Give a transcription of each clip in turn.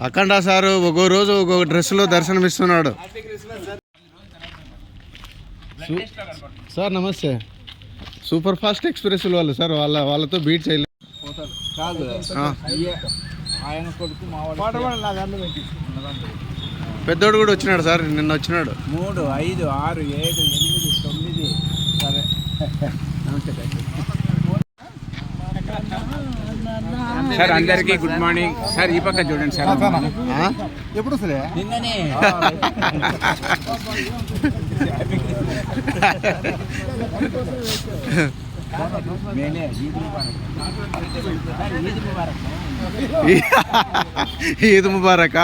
అఖండ sir ఒక్కో రోజు ఒక్కొక్క డ్రెస్సులో దర్శనమిస్తున్నాడు. సార్ నమస్తే. సూపర్ ఫాస్ట్ ఎక్స్ప్రెస్ వాళ్ళు సార్ వాళ్ళ వాళ్ళతో బీట్ చేయలేదు కాదు. ఆ, ఆయన కొడుకు మావాడు పెద్దోడు కూడా వచ్చినాడు సార్ నిన్న వచ్చినాడు. మూడు ఐదు ఆరు ఏడు ఎనిమిది తొమ్మిది సరే. సార్ అందరికీ గుడ్ మార్నింగ్. సార్ ఈ పక్క చూడండి సార్? ఎప్పుడు నిన్ననే. ఈద్ ముబారక్.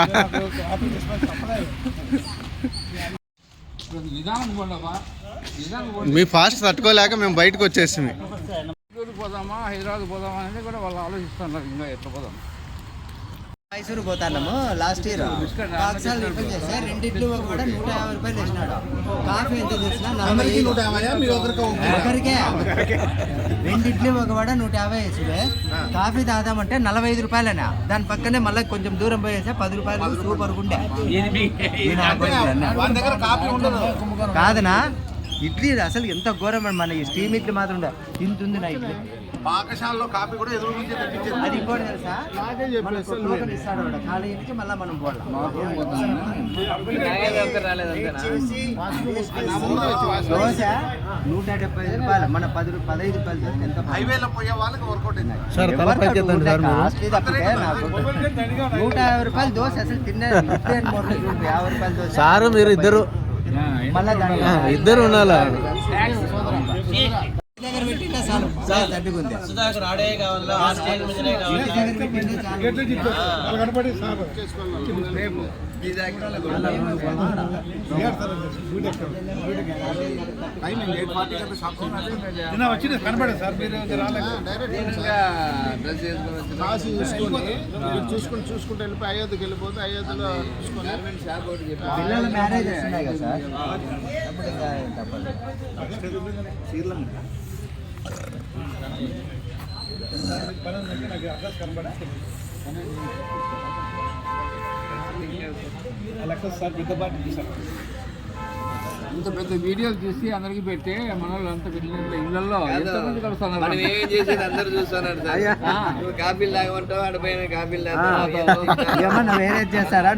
మీ ఫాస్ట్ తట్టుకోలేక మేము బయటకు బెంగళూరు పోదామా హైదరాబాద్ పోదామా అనేది కూడా వాళ్ళు ఆలోచిస్తున్నారు ఇంకా ఎట్లా పోదాం మైసూరు పోతాము లాస్ట్ ఇయర్ పాఠశాల రిఫర్ చేస్తే రెండిట్లు కూడా నూట యాభై రూపాయలు వేసినాడు కాఫీ ఎంత చేసినా నలభై ఐదు. ఒకరికే రెండిట్లు ఒక వడ నూట యాభై వేసివే. కాఫీ తాగుదామంటే నలభై ఐదు రూపాయలనా. దాని పక్కనే మళ్ళీ కొంచెం దూరం పోయేస్తే పది రూపాయలు సూపర్ అన్న. కాదనా? ఇడ్లీ అసలు ఎంత ఘోరం మన ఈ స్టీమ్ ఇడ్లీ మాత్రం ఉండే ఇంత ఉంది నా ఇడ్లీ. పాకశాలలో కాపీ కూడా ఎదురు అది ఇంకోటి తెలుసా? మన టోకెన్ ఇస్తాడు వాడు. ఖాళీ ఇంటికి మళ్ళీ మనం పోవాలి? దోశ నూట డెబ్బై ఐదు రూపాయలు మన పది పదహైదు రూపాయలు ఎంత. హైవేలో పోయే వాళ్ళకి వర్కౌట్ అయింది. నూట యాభై రూపాయలు దోశ అసలు తిన్నా ఇడ్లీ అని మోడల్ చూడు యాభై రూపాయలు దోశ. సారు మీరు ఇద్దరు మళ్ళా దాని ఆ, ఇద్దరు ఉండాలా దగ్గర పెట్టినా చాలు బాగా తట్టుకుంది. ఇంటి దగ్గర పెట్టినా చాలు. చూసుకుని చూసుకుంటూ వెళ్ళిపోయి అయోధ్యకి వెళ్ళిపోతే అయోధ్యలో పిల్లల మ్యారేజెస్ ఉన్నాయి కదా సార్? అప్పుడు ఇంకా తప్పదు ఇంత పెద్ద వీడియోలు తీసి అందరికి పెట్టి మన వాళ్ళు అంత ఇళ్ళల్లో ఎంతమంది కలుస్తున్నారు? మనం ఏం చేసేది అందరు చూస్తున్నారు కాపీలు తాగమంటావు? ఆడిపోయిన కాపీలు ఏమన్నా వేరే చేస్తారా